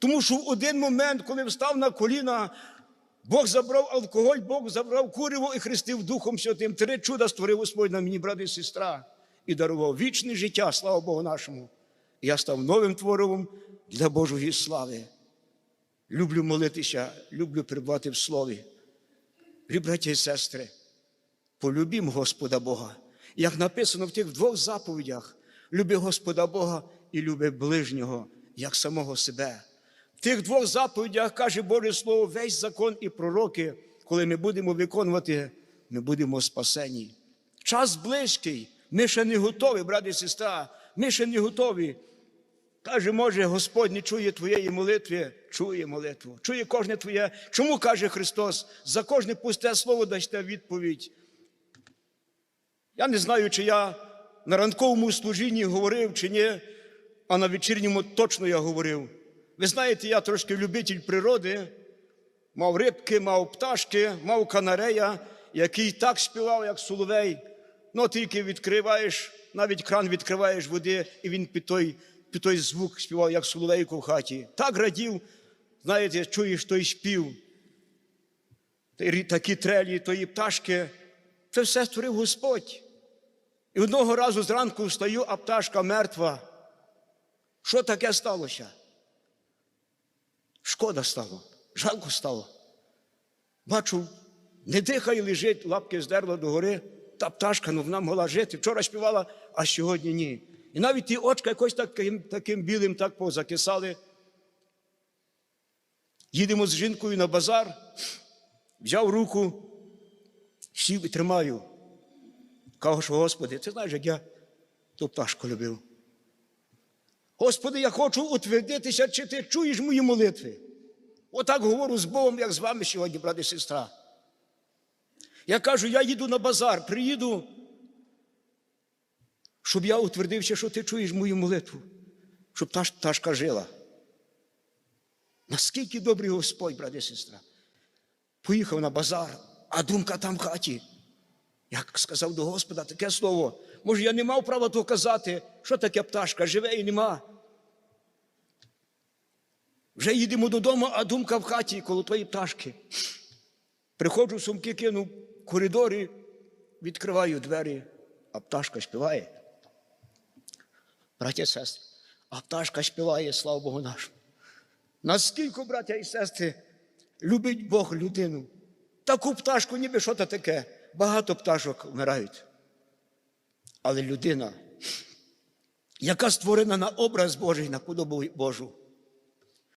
Тому що в один момент, коли встав на коліна, Бог забрав алкоголь, Бог забрав куриво і хрестив Духом Святим. Три чуда створив Господь на мені, брат і сестра, і дарував вічне життя, слава Богу нашому. Я став новим твором для Божої слави. Люблю молитися, люблю перебувати в слові. Браті і сестри, полюбім Господа Бога. Як написано в тих двох заповідях, люби Господа Бога і люби ближнього, як самого себе. Тих двох заповідях каже Боже Слово, весь закон і пророки, коли ми будемо виконувати, ми будемо спасені. Час близький, ми ще не готові, брат і сестра, ми ще не готові. Каже, може, Господь не чує твоєї молитви, чує молитву, чує кожне твоє. Чому каже Христос? За кожне пусте слово дасте відповідь. Я не знаю, чи я на ранковому служінні говорив, чи ні, а на вечірньому точно я говорив. Ви знаєте, я трошки любитель природи, мав рибки, мав пташки, мав канарея, який так співав, як соловей. Ну, тільки відкриваєш, навіть кран відкриваєш води, і він під той, під той звук співав, як соловейко в хаті. Так радів, знаєте, чуєш той спів, такі трелі, тої пташки. Це все створив Господь. І одного разу зранку встаю, а пташка мертва. Що таке сталося? Шкода стало, жалко стало. Бачу, не дихає, лежить, лапки здерла догори, та пташка, ну вона могла жити. Вчора співала, а сьогодні ні. І навіть ті очка якось таким, таким білим так позакисали. Їдемо з жінкою на базар, взяв руку, сів і тримаю. Кажу, що Господи, ти знаєш, як я ту пташку любив. Господи, я хочу утвердитися, чи ти чуєш мої молитви. Отак говорю з Богом, як з вами сьогодні, брат і сестра. Я кажу, я їду на базар, приїду, щоб я утвердився, що ти чуєш мою молитву, щоб та пташка жила. Наскільки добрий Господь, брат і сестра. Поїхав на базар, а думка там в хаті. Як сказав до Господа таке слово. Може, я не мав права то казати, що таке пташка, живе і нема. Вже їдемо додому, а думка в хаті коло твоєї пташки. Приходжу, сумки кину в коридорі, відкриваю двері, а пташка співає. Браття і сестри, а пташка співає, слава Богу нашому. Наскільки, браття і сестри, любить Бог людину. Таку пташку, ніби що то таке. Багато пташок вмирають. Але людина, яка створена на образ Божий, на подобу Божу,